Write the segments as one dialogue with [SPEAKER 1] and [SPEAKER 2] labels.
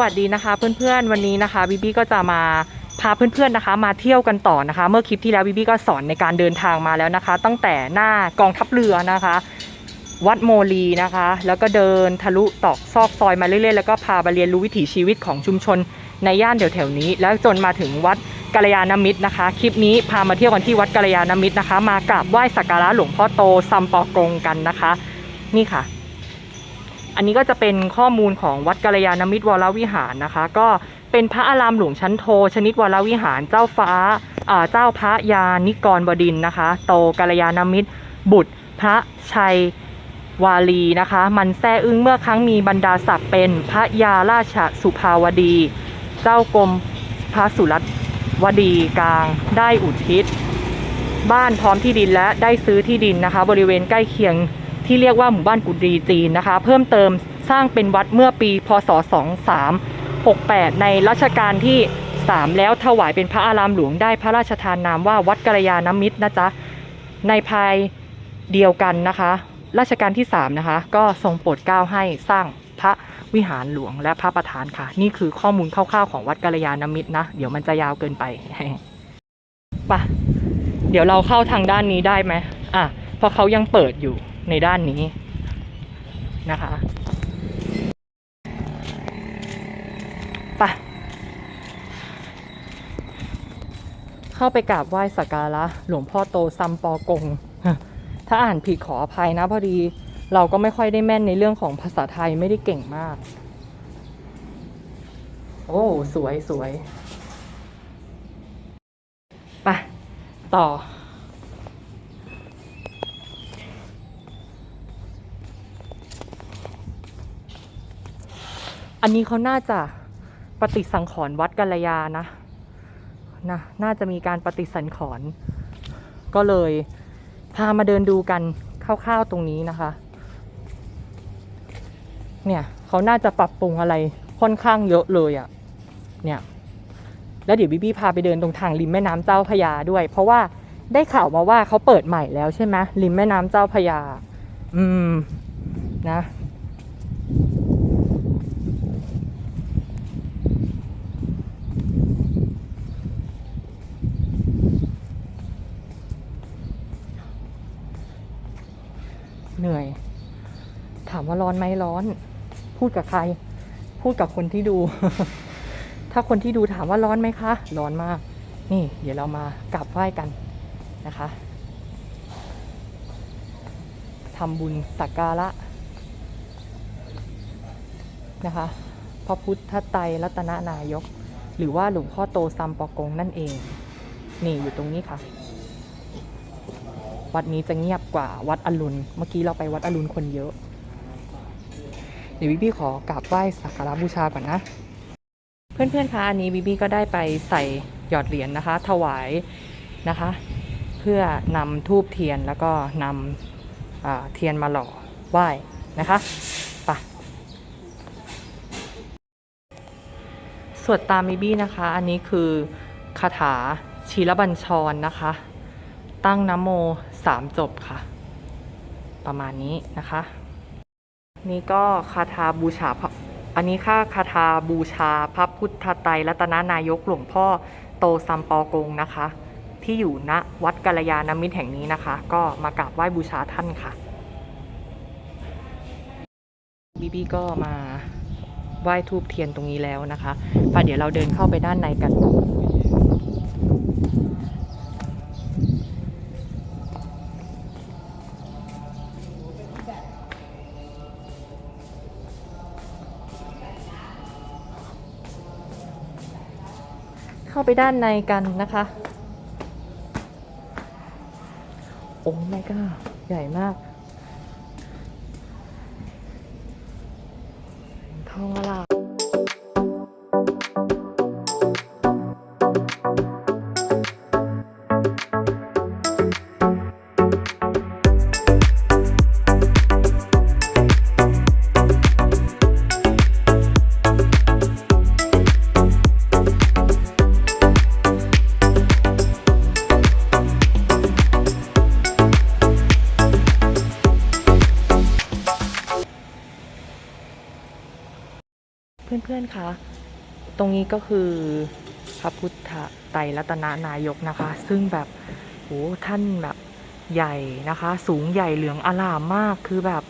[SPEAKER 1] วัสดีนะคะ เพื่อนๆวันนี้นะคะบีบี้ก็จะมาพาเพื่อนๆนะคะ มาเที่ยวกันต่อนะคะ เมื่อคลิปที่แล้วบีบี้ก็สอนในการเดินทางมาแล้วนะคะ ตั้งแต่หน้ากองทัพเรือนะคะ วัดโมลีนะคะ แล้วก็เดินทะลุตอกซอกซอยมาเรื่อยๆแล้วก็พาไปเรียนรู้วิถีชีวิตของชุมชนในย่านแถวๆนี้ แล้วจนมาถึงวัดกัลยาณมิตรนะคะ คลิปนี้พามาเที่ยวกันที่วัดกัลยาณมิตรนะคะ มากราบไหว้สักการะหลวงพ่อโตซัมปอกงกันนะคะ นี่ค่ะ อันนี้ก็จะเป็นข้อมูลของวัดกัลยาณมิตรวรวิหารนะคะ ก็เป็นพระอารามหลวงชั้นโท ชนิดวรวิหารเจ้าฟ้าเจ้าพระยานิกรบดินนะคะ โตกัลยาณมิตร บุตร พระชัยวาลีนะคะ มันแท้อึ้งเมื่อครั้งมีบรรดาศักดิ์เป็นพระยาราชสุภาวดี เจ้ากรมพระสุรัตวดีกลางได้อุทิศ บ้านพร้อมที่ดินและได้ซื้อที่ดินนะคะ บริเวณใกล้เคียง ที่เรียกว่าหมู่บ้านกุดีจีนนะคะ เพิ่มเติมสร้างเป็นวัดเมื่อปี พศ 2368 ในรัชกาลที่ 3 แล้วถวายเป็นพระอารามหลวงได้พระราชทานนามว่าวัดกัลยาณมิตรนะจ๊ะ ในภายเดียวกันนะคะ รัชกาลที่ 3 นะคะ ก็ทรงโปรดเกล้าให้สร้างพระวิหารหลวงและพระประธานค่ะ นี่คือข้อมูลคร่าวๆของวัดกัลยาณมิตรนะ เดี๋ยวมันจะยาวเกินไปไปะเดี๋ยวเราเข้าทางด้านนี้ได้ไหมอะเพราะเขายังเปิดอยู่ ในด้านนี้นะคะไปะเข้าไปกราบไหว้สักการะหลวงพ่อโตซัมปอกง ถ้าอ่านผิดขออภัยนะพอดีเราก็ไม่ค่อยได้แม่นในเรื่องของภาษาไทยไม่ได้เก่งมาก โอ้ สวยสวยไปต่อ อันนี้เขาน่าจะปฏิสังขรณ์วัดกัลยานะนะน่าจะมีการปฏิสังขรณ์ก็เลยพามาเดินดูกันคร่าวๆตรงนี้นะคะ เนี่ยเขาน่าจะปรับปรุงอะไรค่อนข้างเยอะเลยอะ่ะเนี่ยแล้วเดี๋ยวบิบี้พาไปเดินตรงทางริมแม่น้ำเจ้าพยาด้วย เพราะว่าได้ข่าวมาว่าเขาเปิดใหม่แล้วใช่ไหมริมแม่น้ำเจ้าพยา อืมนะ เหนื่อย ถามว่า ร้อนไหมร้อน พูดกับใคร พูดกับคนที่ดู ถ้าคนที่ดูถามว่าร้อนไหมคะ ร้อนมาก นี่ เดี๋ยวเรามากราบไหว้กันนะคะทำบุญสักการะนะคะพระพุทธไตรรัตนนายก หรือว่าหลวงพ่อโตซัมปอกงนั่นเอง นี่อยู่ตรงนี้ค่ะ วัดนี้จะเงียบกว่าวัดอรุณ เมื่อกี้เราไปวัดอรุณคนเยอะ ดี๋ยวบิบี้ขอกราบไหว้สักการะบูชาก่อนนะ เพื่อนๆคะอันนี้บิบี้ก็ได้ไปใส่หยอดเหรียญนะคะ ถวายนะคะ เพื่อนำทูบเทียนแล้วก็นำเทียนมาหล่อไหว้นะคะไปะสวดตามบิบี้นะคะ อันนี้คือคาถาชีรบัญชรนะคะ ตั้งนโมสามจบค่ะ ประมาณนี้นะคะ นี่ก็คาถาบูชาพระอันนี้ค่าคาถาบูชาพระพุทธไตรรัตนนายกหลวงพ่อโตซัมปอกงนะคะ ที่อยู่ณวัดกัลยาณมิตรแห่งนี้นะคะ ก็มากราบไหว้บูชาท่านค่ะบีบีก็มาไหว้ทูบเทียนตรงนี้แล้วนะคะป่ะเดี๋ยวเราเดินเข้าไปด้านในกัน เข้าไปด้านในกันนะคะ โอ้ไม่ก็ใหญ่มาก เพื่อนะคะตรงนี้ก็คือพระพุทธไตรรัตนนายกนะคะ ซึ่งแบบโหท่านแบบใหญ่นะคะ สูงใหญ่เหลืองอลามมากคือแบบ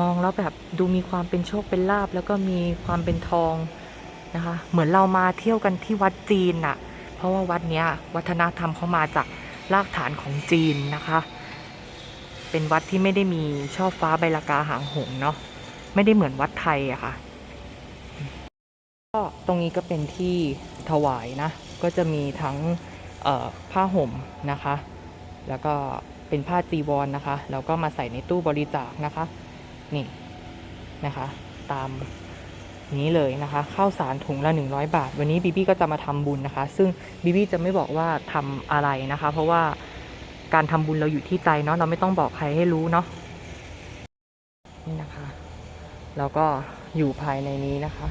[SPEAKER 1] มองแล้วแบบดูมีความเป็นโชคเป็นลาบแล้วก็มีความเป็นทองนะคะ เหมือนเรามาเที่ยวกันที่วัดจีนน่ะ เพราะว่าวัดเนี้ยวัฒนธรรมเขามาจากรากฐานของจีนนะคะ เป็นวัดที่ไม่ได้มีช่อฟ้าใบลากาหางหงเนาะไม่ได้เหมือนวัดไทยอะค่ะ ก็ตรงนี้ก็เป็นที่ถวายนะ ก็จะมีทั้งผ้าห่มนะคะ แล้วก็เป็นผ้าจีวรนนะคะ แล้วก็มาใส่ในตู้บริจาคนะคะ นี่นะคะ ตามนี้เลยนะคะข้าวสารถุงละ 100 บาท วันนี้บีบี้ก็จะมาทำบุญนะคะ ซึ่งบีบี้จะไม่บอกว่าทำอะไรนะคะ เพราะว่าการทำบุญเราอยู่ที่ใจเนาะเราไม่ต้องบอกใครให้รู้เนาะนี่นะคะ แล้วก็อยู่ภายในนี้นะคะ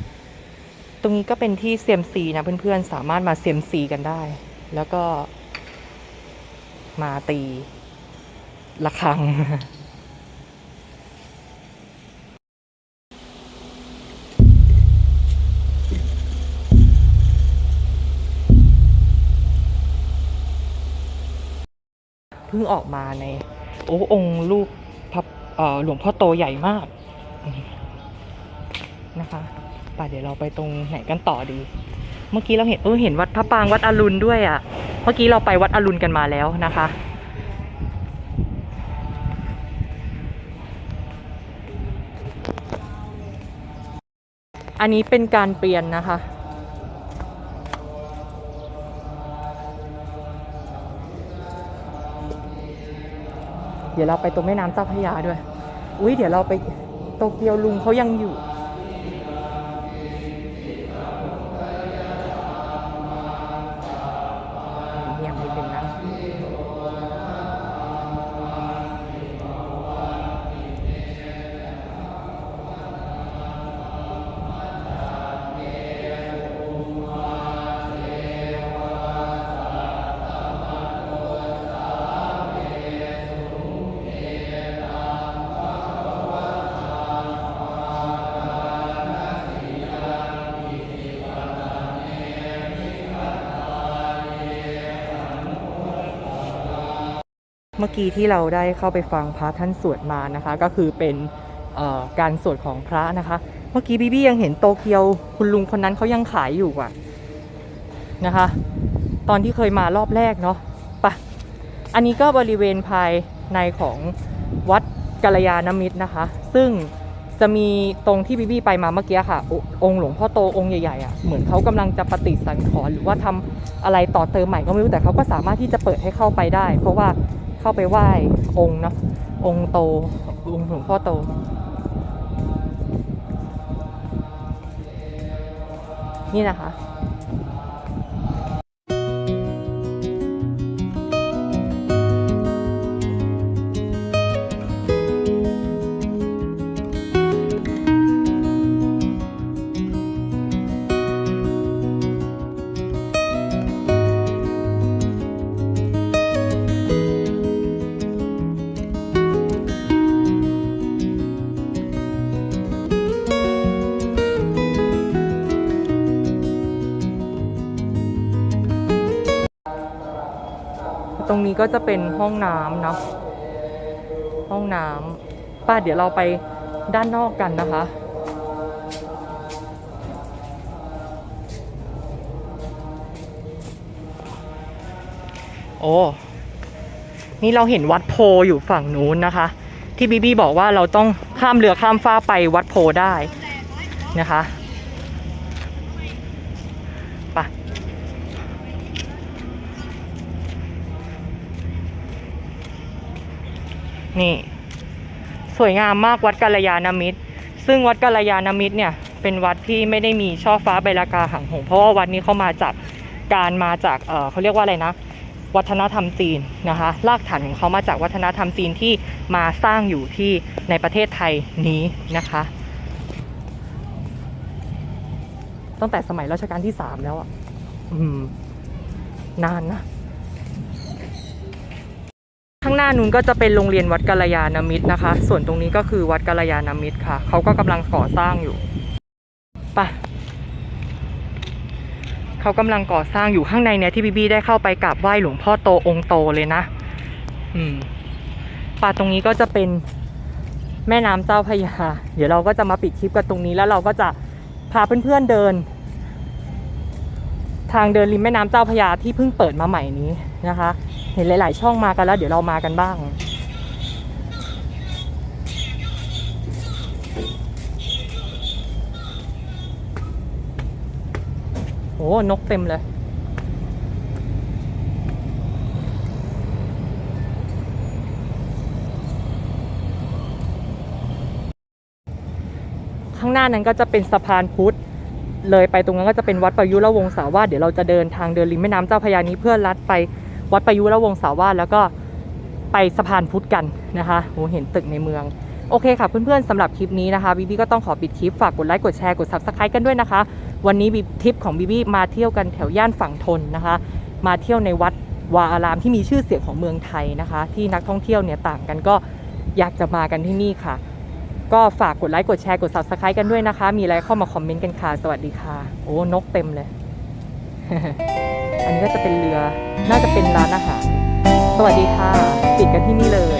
[SPEAKER 1] รงนี้ก็เป็นที่เซียมซีนะเพื่อนๆ สามารถมาเซียมซีกันได้ แล้วก็ มาตีระฆัง เพิ่งออกมาใน โอ้องค์ลูกพระหลวงพ่อโตใหญ่มากนะคะ ป่ะเดี๋ยวเราไปตรงไหนกันต่อดี เมื่อกี้เราเห็นเออเห็นวัดพระปางวัดอรุณด้วยอะ่ะ เมื่อกี้เราไปวัดอรุณกันมาแล้วนะคะ อันนี้เป็นการเปลี่ยนนะคะเดี๋ยวเราไปตรงแม่น้ำเจ้าพระยาด้วย อุ้ยเดี๋ยวเราไปโตเกียวลุงเขายังอยู่ เมื่อกี้ที่เราได้เข้าไปฟังพระท่านสวดมานะคะ ก็คือเป็นการสวดของพระนะคะ เมื่อกี้บีบี้ยังเห็นโตเกียวคุณลุงคนนั้นเขายังขายอยู่อะนะคะ ตอนที่เคยมารอบแรกเนาะปะอันนี้ก็บริเวณภายในของวัดกัลยาณมิตรนะคะ ซึ่งจะมีตรงที่บีบี้ไปมาเมื่อกี้ค่ะอองค์หลวงพ่อโตองค์ใหญ่ๆอะเหมือนเขากำลังจะปฏิสังขรณ์หรือว่าทำอะไรต่อเติมใหม่ก็ไม่รู้แต่เขาก็สามารถที่จะเปิดให้เข้าไปได้ เพราะว่า เข้าไปไหว้องค์เนาะองค์โตองค์หลวงพ่อโต นี่นะคะ ตรงนี้ก็จะเป็นห้องน้ำเนาะห้องน้ำป้าเดี๋ยวเราไปด้านนอกกันนะคะ โอ้ นี่เราเห็นวัดโพอยู่ฝั่งนู้นนะคะ ที่บีบี้บอกว่าเราต้องข้ามเรือข้ามฟ้าไปวัดโพได้นะคะ นี่ สวยงามมากวัดกัลยาณมิตร ซึ่งวัดกัลยาณมิตรเนี่ย เป็นวัดที่ไม่ได้มีช่อฟ้าใบลากาหางหงเพราะว่าวัดนี้เขามาจากการมาจากเเขาเรียกว่าอะไรนะ วัฒนธรรมจีนนะคะรากฐานของเขามาจากวัฒนธรรมจีนที่มาสร้างอยู่ที่ในประเทศไทยนี้นะคะตั้งแต่สมัยรัชกาลที่สามแล้วอะ อืม นานนะ ข้างหน้านู้นก็จะเป็นโรงเรียนวัดกัลยาณมิตรนะคะ ส่วนตรงนี้ก็คือวัดกัลยาณมิตรค่ะ เขาก็กำลังก่อสร้างอยู่ไปเขากำลังก่อสร้างอยู่ข้างในเนี่ยที่บีบีได้เข้าไปกราบไหว้หลวงพ่อโตองค์โตเลยนะ อืมป่าตรงนี้ก็จะเป็นแม่น้ำเจ้าพยา เดี๋ยวเราก็จะมาปิดคลิปกันตรงนี้แล้วเราก็จะพาเพื่อนๆเดิน ทางเดินริมแม่น้ำเจ้าพยาที่เพิ่งเปิดมาใหม่นี้ นะคะ เห็นหลาย ๆ ช่องมากันแล้ว เดี๋ยวเรามากันบ้าง โอ้นกเต็มเลยข้างหน้านั้นก็จะเป็นสะพานพุทธ เลยไปตรงนั้นก็จะเป็นวัดประยุรวงศาวาสเดี๋ยวเราจะเดินทางเดินริมแม่น้ำเจ้าพระยานี้เพื่อลัดไป วัดประยุรวงศาวาสแล้วก็ไปสะพานพุทธกันนะคะโหเห็นตึกในเมือง โอเคค่ะเพื่อนๆสำหรับคลิปนี้นะคะบีบีก็ต้องขอปิดคลิปฝากกดไลค์กดแชร์กด subscribe กันด้วยนะคะ วันนี้บีทริปของบีบีมาเที่ยวกันแถวย่านฝั่งทนนะคะ มาเที่ยวในวัดวาอารามที่มีชื่อเสียงของเมืองไทยนะคะ ที่นักท่องเที่ยวเนี่ยต่างกันก็อยากจะมากันที่นี่ค่ะ ก็ฝากกดไลค์กดแชร์กด subscribe กันด้วยนะคะ มีอะไรเข้ามาคอมเมนต์กันค่ะ สวัสดีค่ะ โอ้นกเต็มเลย อันนี้ก็จะเป็นเรือ น่าจะเป็นร้านอาหาร สวัสดีค่ะ ปิดกันที่นี่เลย